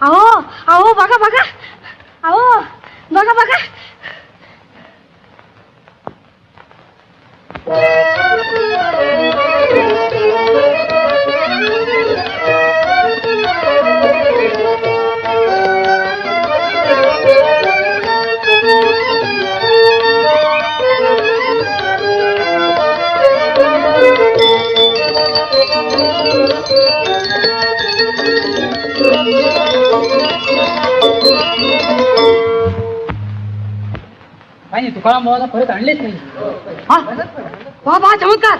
아오 아오 막아 막아. 아오 막아 막아. काही नाही तुकाराम भावाला परत आणलेच नाही हा वा वा चमत्कार